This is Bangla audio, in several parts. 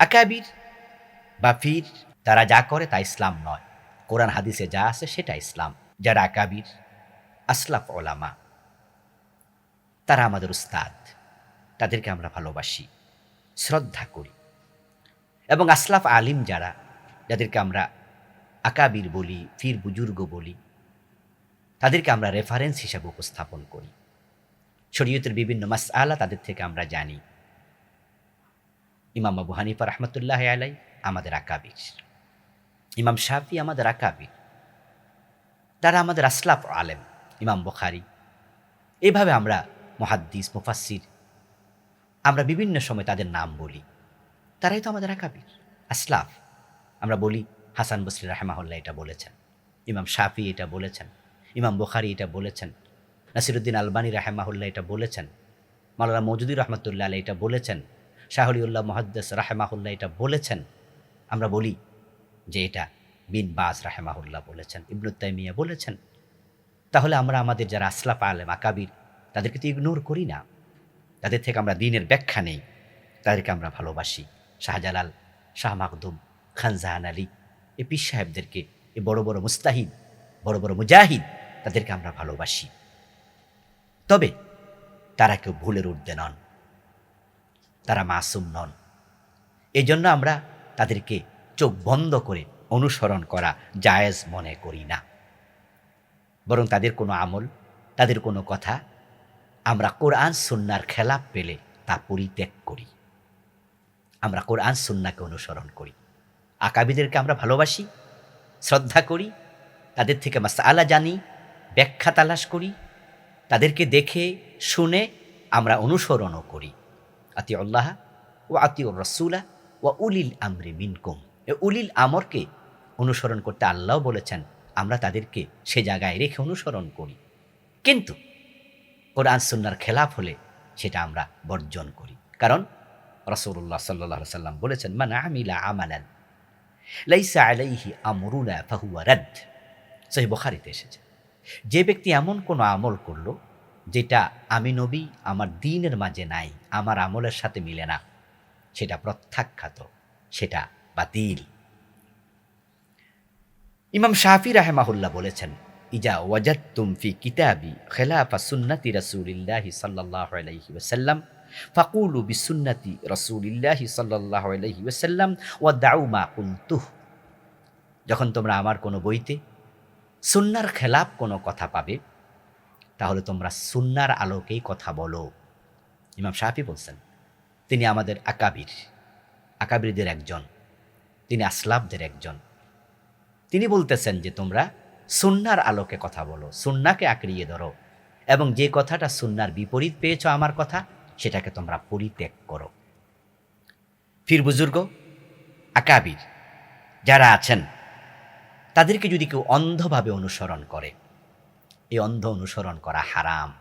আকাবির বা ফির, তারা যা করে তা ইসলাম নয়। কোরআন হাদিসে যা আছে সেটা ইসলাম। যারা আকাবির, আসলাফ ওলামা, তারা আমাদের উস্তাদ। তাদেরকে আমরা ভালোবাসি, শ্রদ্ধা করি। এবং আসলাফ আলিম যারা, যাদেরকে আমরা আকাবির বলি, ফির বুজুর্গ বলি, তাদেরকে আমরা রেফারেন্স হিসাবে উপস্থাপন করি। শরীয়তের বিভিন্ন মাস আলা তাদের থেকে আমরা জানি। ইমাম আবু হানিফা রহমতুল্লাহ আলাই আমাদের আকাবির। ইমাম শাফি আমাদের আকাবির। তারা আমাদের আসলাফ আলেম, ইমাম বখারি। এভাবে আমরা মহাদ্দিস মুফাসির আমরা বিভিন্ন সময় তাদের নাম বলি। তারাই তো আমাদের আকাবির, আসলাফ। আমরা বলি, হাসান বসরি রাহেমাহুল্লাহ এটা বলেছেন, ইমাম শাফি এটা বলেছেন, ইমাম বুখারি এটা বলেছেন, নাসিরুদ্দিন আলবানী রাহেমাহুল্লাহ এটা বলেছেন, মাওলানা মজুদুর রহমতুল্লাহ আলাই এটা বলেছেন। শাহরিউল্লাহ মহাদ্দেস রাহেমাহুল্লাহ এটা বলেছেন। আমরা বলি যে এটা বিন বাস রাহেমাহুল্লাহ বলেছেন ইবনুত তাইমিয়া বলেছেন। তাহলে আমরা আমাদের যারা আসলাফ আলেম, আকাবির, তাদেরকে তো ইগনোর করি না। তাদের থেকে আমরা দিনের ব্যাখ্যা নেই। তাদেরকে আমরা ভালোবাসি। শাহজালাল, শাহ মাকদুম, খান জাহান আলী, এ পীর সাহেবদেরকে, এ বড় বড় মুস্তাহিদ, বড় বড় মুজাহিদ, তাদেরকে আমরা ভালোবাসি। তবে তারা কেউ ভুলের ঊর্ধ্বে নন। তারা মাসুম নন। এই জন্য আমরা তাদেরকে চোখ বন্ধ করে অনুসরণ করা জায়েজ মনে করি না। বরং তাদের কোনো আমল, তাদের কোনো কথা আমরা কোরআন সুন্নার খেলাপ পেলে তা পরিত্যাগ করি। আমরা কোরআন সুন্নাকে অনুসরণ করি। আকাবিদেরকে আমরা ভালোবাসি, শ্রদ্ধা করি, তাদের থেকে মাসআলা জানি, ব্যাখ্যা তালাশ করি, তাদেরকে দেখে, শুনে আমরা অনুসরণও করি। আতি আল্লাহ ও আতি রসুলা ও উলিল আমরে মিনকুম। এ উলিল আমরকে অনুসরণ করতে আল্লাহ বলেছেন, আমরা তাদেরকে সে জায়গায় রেখে অনুসরণ করি। কিন্তু কোরআন সুন্নার খেলাফ হলে সেটা আমরা বর্জন করি। কারণ রসুল্লাহ সাল্লাহ সাল্লাম বলেছেন মানে আমিলা আমালান লাইসা আলাইহি আমরুনা ফাহুয়া রাদ। সহি বখারিতে এসেছে। যে ব্যক্তি এমন কোনো আমল করল যেটা আমি নবী আমার দিনের মাঝে নাই, আমার আমলের সাথে মিলে না। সেটা প্রত্যাখ্যাত, সেটা বাতিল। ইমাম শাফি রাহেমাহুল্লাহ বলেছেন, ইজা ওয়াজাদ তুমফি কিতাবি খেলাফা সুন্নতি রাসূলিল্লাহি সাল্লাল্লাহু আলাইহি ওয়াসাল্লাম, ফাকুলু বিসুন্নতি রাসূলিল্লাহি সাল্লাল্লাহু আলাইহি ওয়াসাল্লাম ওয়া দাউ মা কুলতুহ। যখন তোমরা আমার কোনো বইতে সুন্নার খেলাপ কোনো কথা পাবে তাহলে তোমরা সুন্নার আলোকেই কথা বলো। ইমাম শাফি বলছেন, তিনি আমাদের আকাবির, আকাবিরদের একজন, তিনি আসলাফদের একজন। তিনি বলতেছেন যে তোমরা সুন্নার আলোকে কথা বলো, সুন্নাকে আঁকড়িয়ে ধরো এবং যে কথাটা সুন্নার বিপরীত পেয়েছ আমার কথা, সেটাকে তোমরা পরিত্যাগ করো। ফির বুজুর্গ, আকাবির যারা আছেন, তাদেরকে যদি কেউ অন্ধভাবে অনুসরণ করে এই অন্ধ অনুসরণ করা হারাম।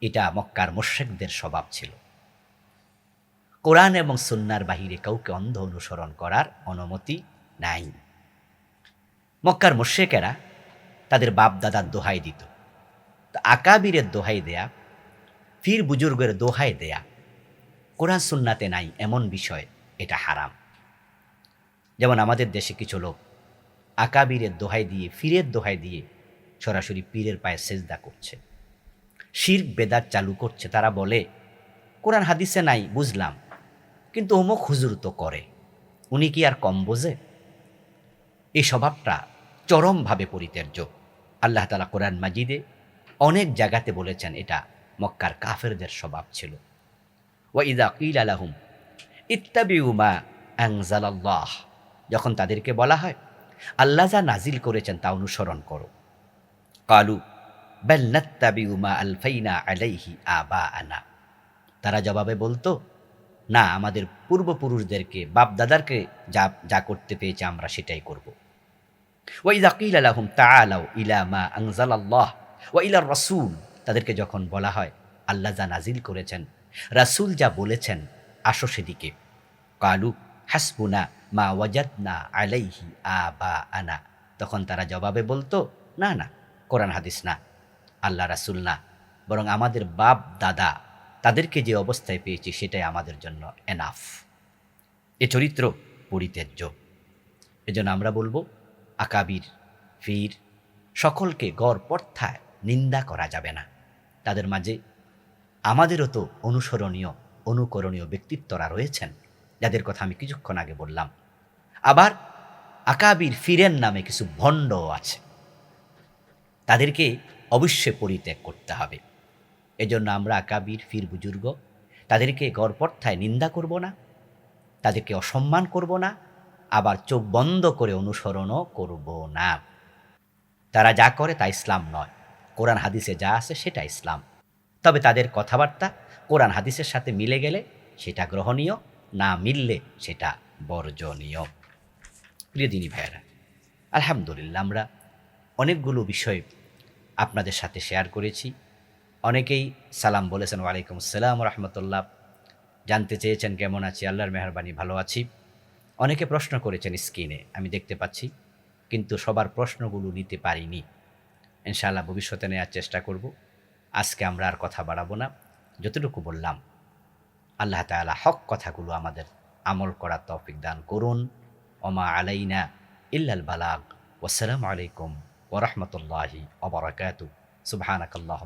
এটা মক্কার মোশেকদের স্বভাব ছিল। কোরআন এবং সুন্নার বাহিরে কাউকে অন্ধ অনুসরণ করার অনুমতি নাই। মক্কার মোশেকেরা তাদের বাপ দাদার দোহাই দিত। আকাবিরের দোহাই দেয়া ফির বুজুর্গের দোহাই দেয়া কোরআন সুন্নাতে নাই এমন বিষয়, এটা হারাম। যেমন আমাদের দেশে কিছু লোক আকাবিরের দোহাই দিয়ে ফিরের দোহাই দিয়ে সরাসরি পীরের পায়ে সেজদা করছে। শির বেদাত চালু করছে, তারা বলে, কোরআন হাদিসে নাই, বুঝলাম। কিন্তু অমুক হুজুর তো করে। উনি কি আর কম বোঝে? এই স্বভাবটা চরমভাবে পরিত্যাজ্য। আল্লাহ তালা কোরআন মাজিদে অনেক জায়গাতে বলেছেন, এটা মক্কার কাফেরদের স্বভাব ছিল। ওয়া ইদা কিল আলাহুম ইত্তাবিউমা আংজালাল্লাহ যখন তাদেরকে বলা হয়, আল্লাহ যা নাজিল করেছেন তা অনুসরণ করো। কালু বেল বেল্লাত্তাবিউমা আলফাইনা আলাইহি আবা আনা তারা জবাবে বলতো, না, আমাদের পূর্বপুরুষদেরকে, বাপদাদারকে যা যা করতে পেয়েছে আমরা সেটাই করব। ওয়াইদা কিল আলাহুম তাআলাউ ইলা মা আনজালাল্লাহ ওয়া ইলা রসুল। তাদেরকে যখন বলা হয়, আল্লাহ যা নাজিল করেছেন, রাসূল যা বলেছেন, আসো সেদিকে। কালু হাসবুনা মা ওয়াজাদনা আলাইহি আবা আনা তখন তারা জবাবে বলতো, না না কোরআন, হাদিস না, আল্লাহ রাসুল না, বরং আমাদের বাপ, দাদা, তাদেরকে যে অবস্থায় পেয়েছি সেটাই আমাদের জন্য এনাফ এ চরিত্র পরিত্যাজ্য। এজন্য আমরা বলব, আকাবির, ফির, সকলকে গড় পর্থায় নিন্দা করা যাবে না। তাদের মাঝে আমাদেরও তো অনুসরণীয়, অনুকরণীয় ব্যক্তিত্বরা রয়েছেন, যাদের কথা আমি কিছুক্ষণ আগে বললাম। আবার আকাবির ফিরেন নামে কিছু ভণ্ড আছে। তাদেরকে অবশ্যই পরিত্যাগ করতে হবে। এজন্য আমরা আকাবির ফির বুজুর্গ, তাদেরকে গড়পর্থায় নিন্দা করব না, তাদেরকে অসম্মান করব না, আবার চোখ বন্ধ করে অনুসরণও করব না। তারা যা করে তা ইসলাম নয়। কোরআন হাদিসে যা আছে সেটা ইসলাম। তবে তাদের কথাবার্তা কোরআন হাদিসের সাথে মিলে গেলে সেটা গ্রহণীয়, না মিললে সেটা বর্জনীয়। প্রিয় দিনী ভাইয়েরা, আলহামদুলিল্লাহ আমরা অনেকগুলো বিষয় আপনাদের সাথে শেয়ার করেছি। অনেকেই সালাম বলেছেন, ওয়ালাইকুম আসসালাম রহমতুল্লাহ। জানতে চেয়েছেন, কেমন আছি? আল্লাহর মেহরবানি ভালো আছি? অনেকে প্রশ্ন করেছেন স্ক্রিনে, আমি দেখতে পাচ্ছি, কিন্তু সবার প্রশ্নগুলো নিতে পারিনি। ইনশাআল্লাহ ভবিষ্যতে নেওয়ার চেষ্টা করব। আজকে আমরা আর কথা বাড়াবো না, যতটুকু বললাম। আল্লাহ তাআলা হক কথাগুলো আমাদের আমল করার তৌফিক দান করুন। ওমা আলাইনা ইল্লাল বালাগ। ওয়াসসালামু আলাইকুম। ورحمة الله وبركاته. سبحانك اللهم.